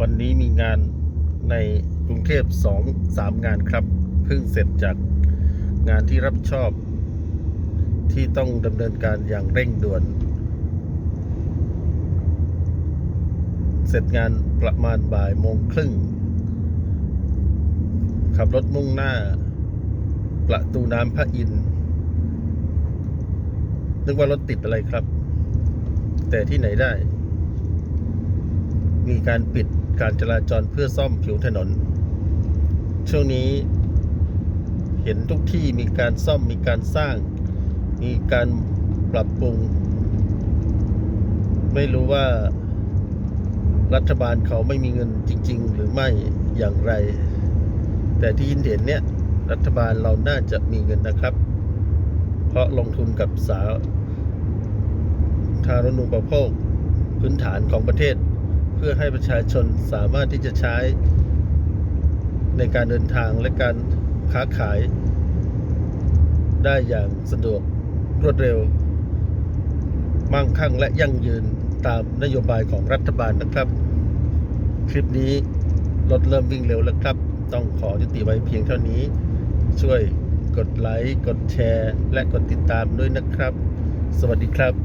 วันนี้มีงานในกรุงเทพสองสามงานครับ เพิ่งเสร็จจากงานที่รับชอบ ที่ต้องดำเนินการอย่างเร่งด่วน เสร็จงานประมาณบ่ายโมงครึ่ง ขับรถมุ่งหน้า ประตูน้ำพระอินทร์นึกว่ารถติดอะไรครับ แต่ที่ไหนได้ มีการปิดการจราจรเพื่อซ่อมผิวถนน ช่วงนี้เห็นทุกที่มีการซ่อมมีการสร้าง มีการปรับปรุง ไม่รู้ว่ารัฐบาลเขาไม่มีเงินจริง ๆ หรือไม่อย่างไร แต่ที่ยินเห็นเนี่ย รัฐบาลเราน่าจะมีเงินนะครับ เพราะลงทุนกับสาธารณูปโภคพื้นฐานของประเทศ พื่อให้ประชาชนสามารถที่จะใช้ในการเดินทางและการค้าขาย ได้อย่างสะดวกรวดเร็ว มั่งคั่งและยั่งยืนตามนโยบายของรัฐบาลนะครับ คลิปนี้รถเริ่มวิ่งเร็วแล้วครับ ต้องขอยุติไว้เพียงเท่านี้ ช่วยกดไลค์ กดแชร์ และกดติดตามด้วยนะครับ สวัสดีครับ